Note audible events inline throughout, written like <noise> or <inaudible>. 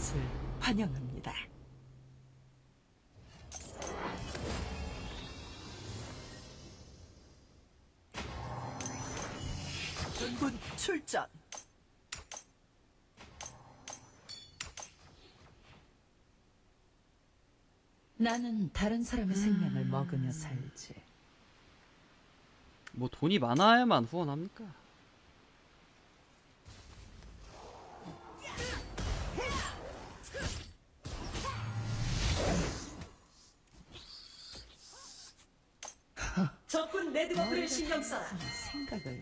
것을 환영합니다. 군 출전. 나는 다른 사람의 생명을 먹으며 살지. 뭐 돈이 많아야만 후원합니까? 생각을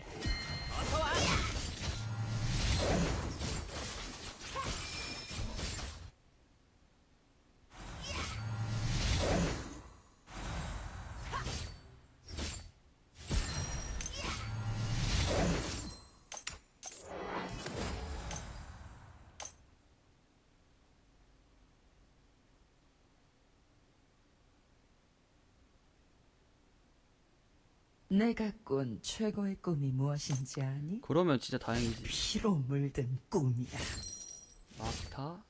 내가 꾼 최고의 꿈이 무엇인지 아니? 그러면 진짜 다행이지. 피로 물든 꿈이야. 막타.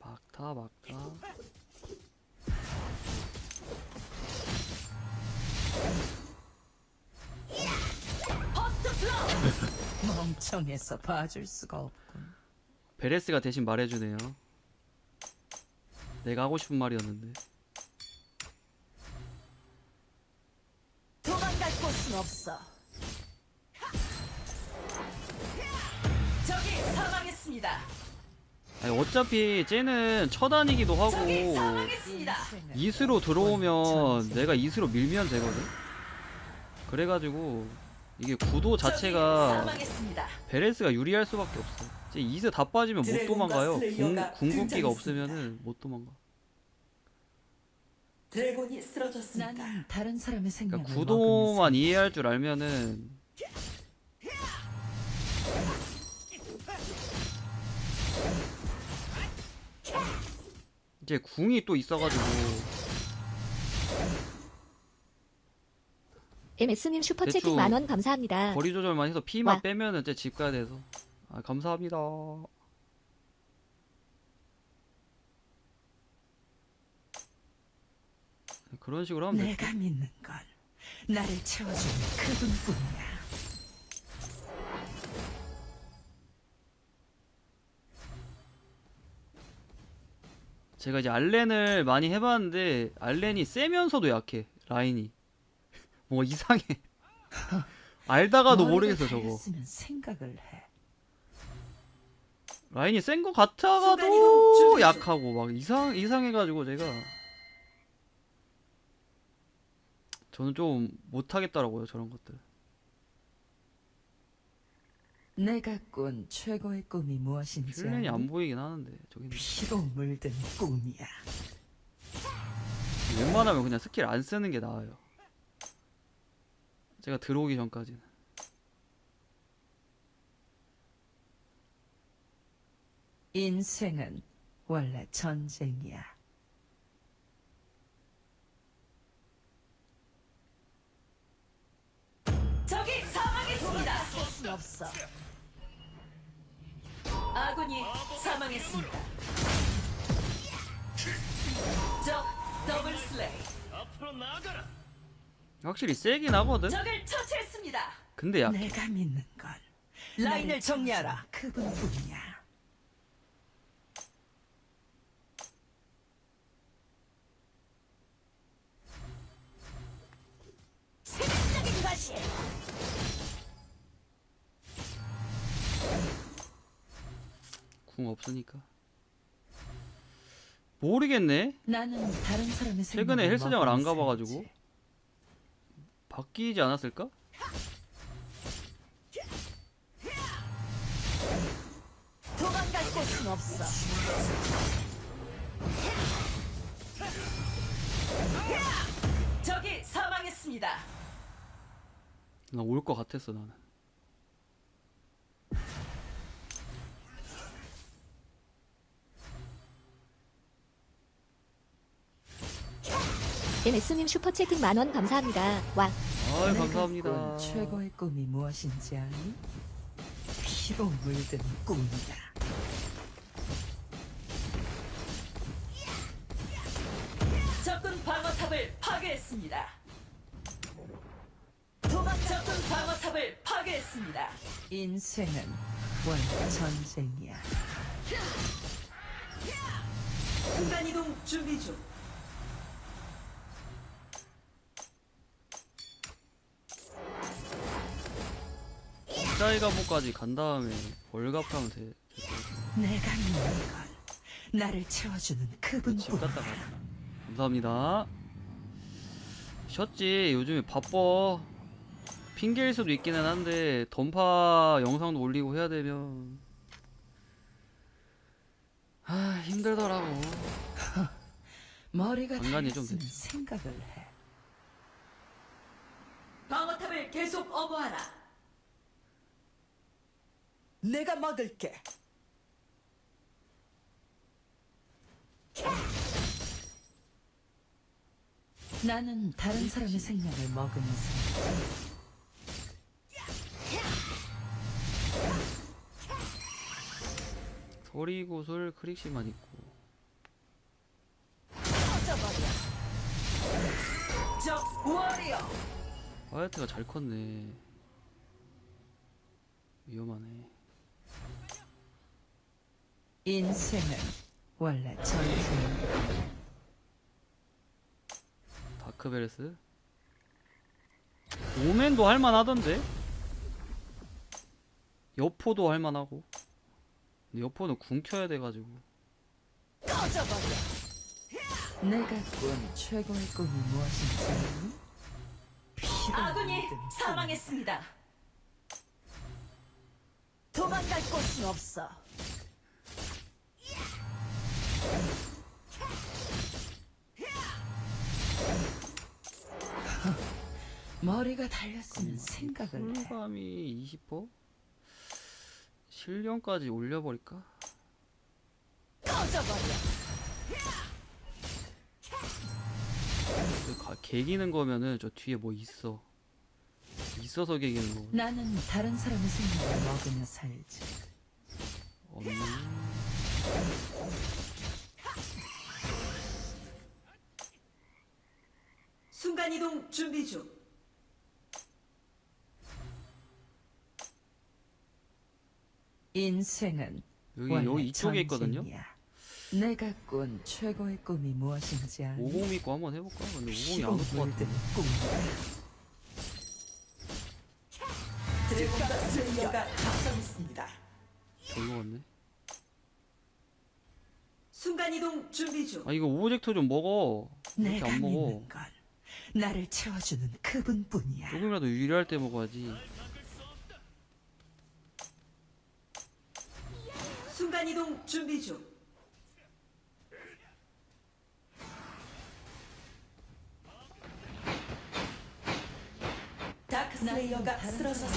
막타 막타. 멍청해서 봐줄 수가 없군. 베레스가 대신 말해주네요. 내가 하고 싶은 말이었는데. 곳은 없어. 적이 사망했습니다. 아니 어차피 쟤는 처단이기도 하고 사망했습니다. 이스로 들어오면 내가 이스로 밀면 되거든. 그래가지고 이게 구도 자체가 사망했습니다. 베레스가 유리할 수밖에 없어. 이제 이스 다 빠지면 못 도망가요. 궁, 궁극기가. 없으면은 못 도망가. 드래곤이 쓰러졌습니다. 다른 사람의 생명을 그러니까 구도만 이해할 줄 알면은 이제 궁이 또 있어가지고 MS님 슈퍼채팅 대충 만원 감사합니다. 거리 조절만 해서 피만 와. 빼면은 이제 집 가야 돼서 아 감사합니다. 그런 식으로 하면 돼. 내가 믿는 건 나를 채워주는 그분뿐이야. 제가 이제 알렌을 많이 해봤는데 알렌이 세면서도 약해 라인이 <laughs> 뭐 이상해 <laughs> 알다가도 모르겠어 저거 생각을 해. 라인이 센 거 같아가도. 약하고 막 이상 이상해가지고 제가 저는 좀 못하겠더라고요 저런 것들 내가 꾼 최고의 꿈이 무엇인지 아니? 안 보이긴 하는데 저기 피로 물든 꿈이야. 웬만하면 그냥 스킬 안 쓰는 게 나아요 제가 들어오기 전까지는 인생은 원래 전쟁이야. 적이 사망했습니다. 수 없어. 아군이 사망했습니다. 적 더블 슬레이. 확실히 세긴 하거든 적을 처치했습니다. 근데 약 내가 믿는 건 라인을 정리하라. 그분뿐이야. 궁 없으니까 모르겠네 나는 다른 사람의 최근에 헬스장을 안 가봐가지고. 바뀌지 않았을까? 도망갈 곳은 없어. 적이 사망했습니다. 나 올 것 같았어 나는 MS님 슈퍼채팅 만원 감사합니다. 와. 아유 감사합니다 꾼 최고의 꿈이 무엇인지 아니? 피로 물든 꿈이다. 적군 방어탑을 파괴했습니다. 도망 적군 방어탑을 파괴했습니다. 인생은 원래 전쟁이야. 순간이동 준비 중. 짜이 감옥까지 간 다음에 월갑하면 돼. 내가 믿는 건 나를 채워주는 집 그분뿐. 갔다 가. 감사합니다. 쉬었지. 요즘에 바빠. 핑계일 수도 있기는 한데 던파 영상도 올리고 해야 되면 아 힘들더라고. 머리가 간간히 좀 달렸으면 됐지. 생각을 해. 방어탑을 계속 엄호하라. 내가 막을게. 나는 다른 사람의 생명을 먹으면서 서리구슬 크릭시만 있고 적 워리어. 하야트가 잘 컸네. 위험하네. 인생은 원래 전쟁이야. 다크베레스 오맨도 할만하던데 여포도 할만하고 근데 여포는 궁 켜야 돼가지고 내가 꾼 최고의 꿈이 무엇인지 아군이. 사망했습니다. 도망갈 곳은 없어. 머리가 달렸으면 생각을 해. 쿨감이 20%? 실력까지 올려버릴까? 그 가- 개기는 거면은 저 뒤에 뭐 있어 있어서 개기는 거 나는 다른 사람의 생명을 먹으며 살지. 없네 순간이동 준비 중. 인생은 여기 원래 여기 이쪽에 있거든요 전쟁이야. 내가 꾼 최고의 꿈이 무엇인지 아니? 50 믿고 한번 해볼까? 근데 50이 피로 안올 것 같아. 드래곤과 각성했습니다. 절로 갔네 순간 이동 준비 중. 아 이거 오브젝트 좀 먹어 왜 이렇게 내가 안 먹어 건 나를 채워주는 그분뿐이야. 조금이라도 유리할 때 먹어야지 순간 이동 준비 중. 다크 슬레이어가 다른 쓰러졌습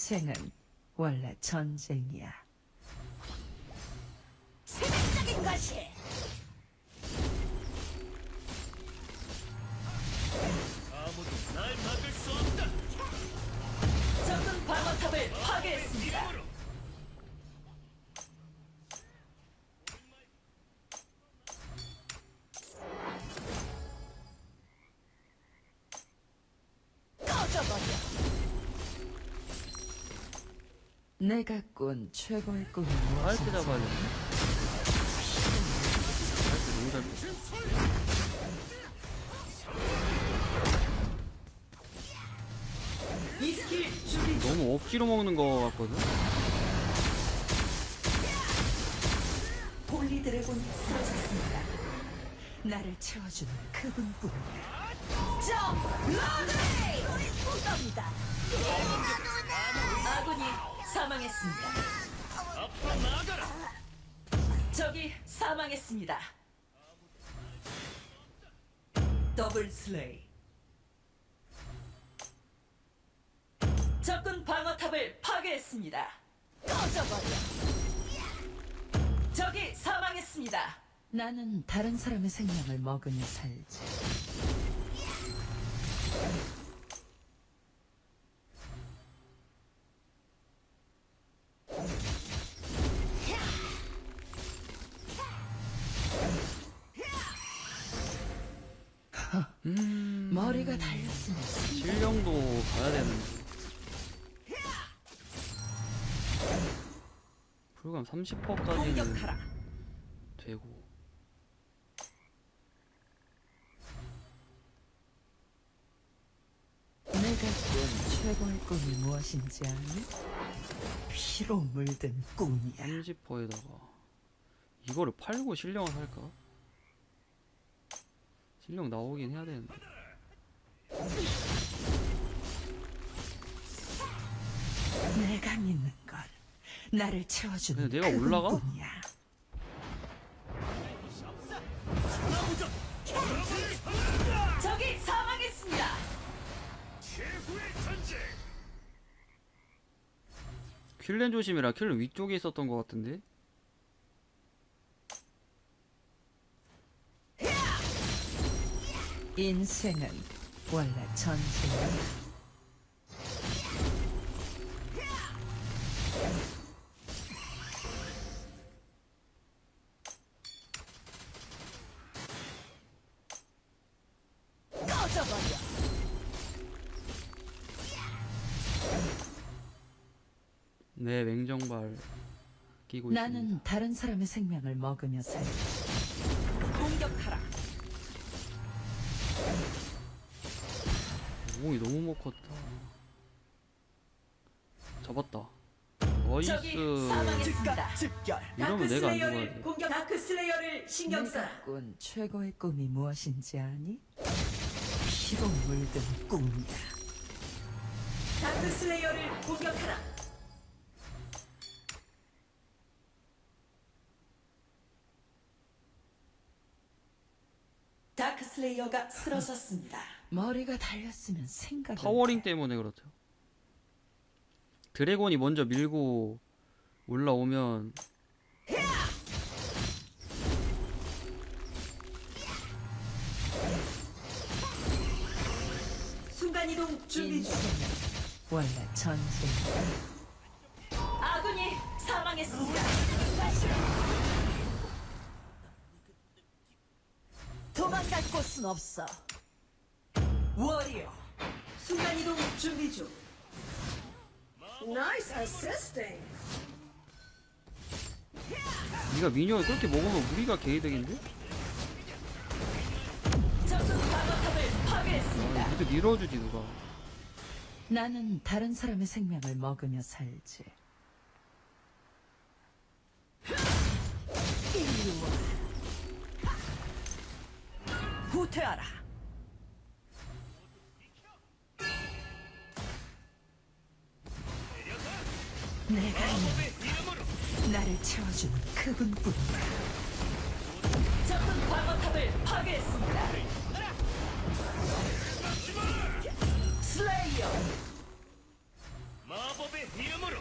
인생은 원래 전쟁이야. 내가 꾼 최고의 꿈이 빨대 무엇인지 잡아야 돼 빨대 너무 잘. 너무 억지로 먹는 거 같거든 폴리 드래곤이 쓰러졌습니다. 나를 채워주는 그분뿐이야. 적 러드레이! 무덤이다. 아군이 사망했습니다. 적이 사망했습니다. 더블 슬레이. 적군 방어탑을 파괴했습니다. 꺼져버려. 적이 사망했습니다. 나는 다른 사람의 생명을 먹으며 살지. 30%까지는 공격하라. 되고. 내가 꾼 최고의 꿈이 무엇인지 아니? 피로 물든 꿈이야. 30%에다가 이거를 팔고 실력을 살까? 실력 나오긴 해야 되는데. 내가 믿는 건 나를 채워주는 근데 내가 올라가? 사망했습니다. 킬렌 조심이라 킬렌 위쪽에 있었던 것 같은데? 인생은 원래 전쟁이야. 끼고 있습니다. 나는 다른 사람의 생명을 먹으며 살지. 공격하라. 오이 너무 못 컸다. 잡았다. 나이스. 사망했습니다. 이러면 내가 안 죽어야 돼. 공격 다크 슬레이어를 신경 써라. 꾼 최고의 꿈이 무엇인지 아니? 피로 물든 꿈이야. 다크 슬레이어를 공격하라. 다크 슬레이어가 쓰러졌습니다. 머리가 달렸으면 생각을 타워링 해. 때문에 그렇죠. 드래곤이 먼저 밀고 올라오면 순간 이동 준비 중. 원래 전쟁이야. 아군이 사망했습니다. 곳은 없어. 워리어. 순간 이동 준비 중. 나이스 어시스팅. 네가 미니언을 그렇게 먹으면 우리가 개이득인데? 적군 방어탑을 아, 파괴했습니다. 밀어주지 누가. 나는 다른 사람의 생명을 먹으며 살지. 후퇴하라. 내가 있는 나를 채워주는 그분뿐이야. 적군 방어탑을 파괴했습니다. 슬레이어. 마법의 이름으로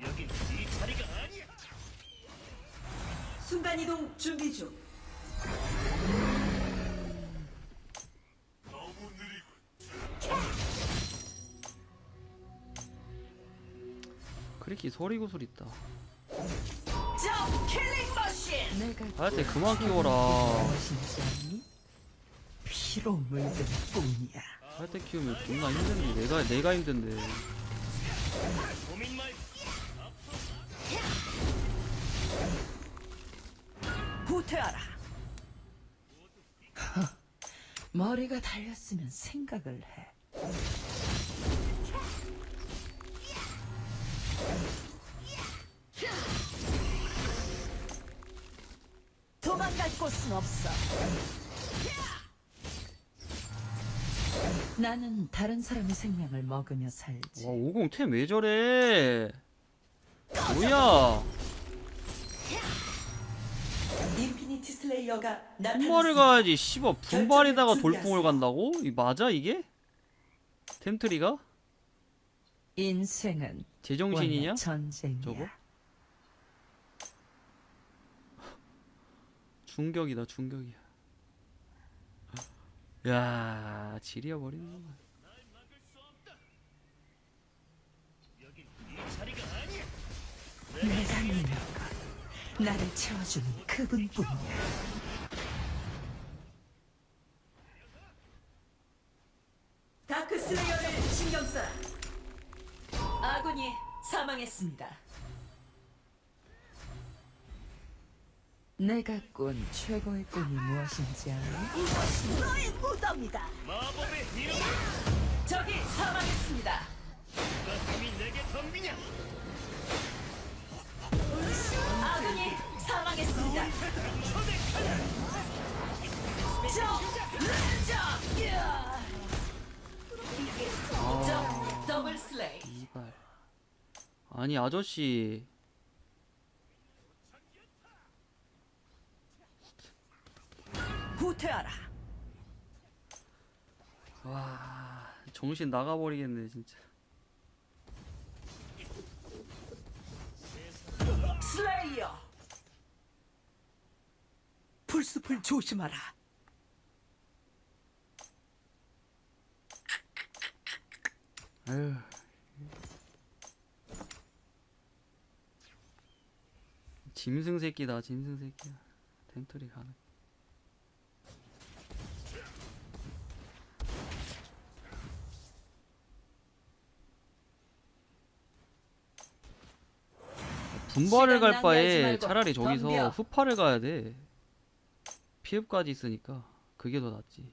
여긴 네 자리가 아니야 순간 이동 준비 중. 크리키 소리 구슬 있다. 할 때 그만 꾼 키워라. 피로 물든 꿈이야. 할 때 키우면 존나 힘든데 내가 내가 힘든데. 후퇴하라. 머리가 달렸으면 생각을 해. 도망갈 곳은 없어. 나는 다른 사람의 생명을 먹으며 살지. 와 50템 왜 저래? 뭐야? 인피니티 슬레이어가 분발을 나타났습니다. 가야지 씨발 분발에다가 돌풍을 간다고? 이 맞아 이게? 템트리가? 인생은 제정신이냐? 원래 전쟁이야. 저거? 충격이다 충격이야 야 지리야 자리가 아니야. 내가 믿는 건 나를 채워주는 그분뿐이야. 다크 슬레이어를 신경 써라. 아군이 사망했습니다. 내가 꾼 최고의 꿈이 무엇인지 알아? 이것이 너의 무덤이다. 마법의 이름. 적이 사망했습니다. 누가 감히 내게 덤비냐? 아군이 사망했습니다. 적 르적 야. 적 더블 슬레이. 이발 아니 아저씨 후퇴하라. 와 정신 나가버리겠네 진짜 슬레이어. 풀숲을 조심하라. 에휴 짐승 새끼다 짐승 새끼야 템트리 가는 분발을 갈 바에 차라리 저기서 덤벼. 후파를 가야 돼 피흡까지 있으니까 그게 더 낫지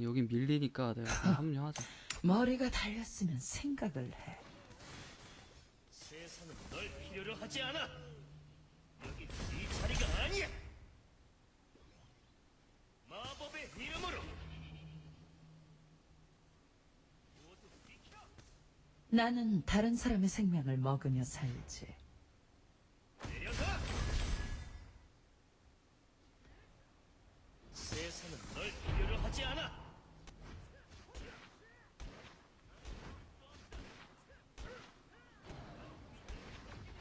여긴 밀리니까 내가 그냥 합류하자 머리가 달렸으면 생각을 해. 세상은 널 필요로 하지 않아. 여긴 네 자리가 아니야. 마법의 이름으로. 나는 다른 사람의 생명을 먹으며 살지. 세상은 널 필요로 하지 않아.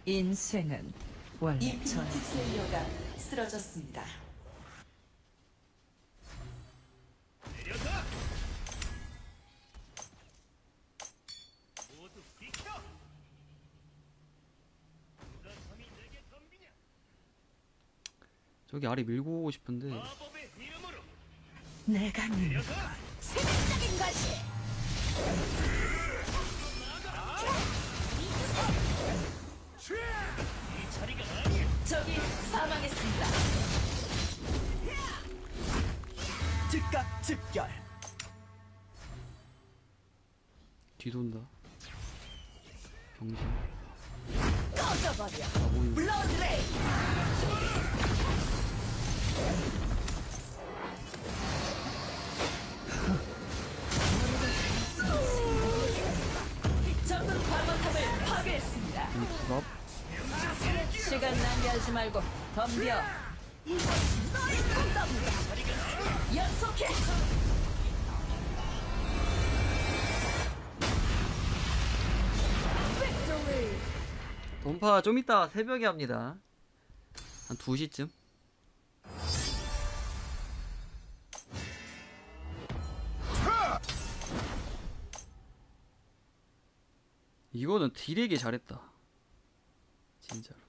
인생은 원래 전 인피니티 슬레이어가 쓰러졌습니다. 저기 아래 밀고 오고 싶은데. 내가 자리가 아니야. 적이 사망했습니다. 즉각 즉결. 뒤돈다 병신 꺼져버려. 바보인 블러드레이. 부랍 시간 낭비하지 말고 덤벼. 연속해. 돈파 좀 이따 새벽에 합니다. 한 2시쯤. 이거는 딜에게 잘했다. 진짜로.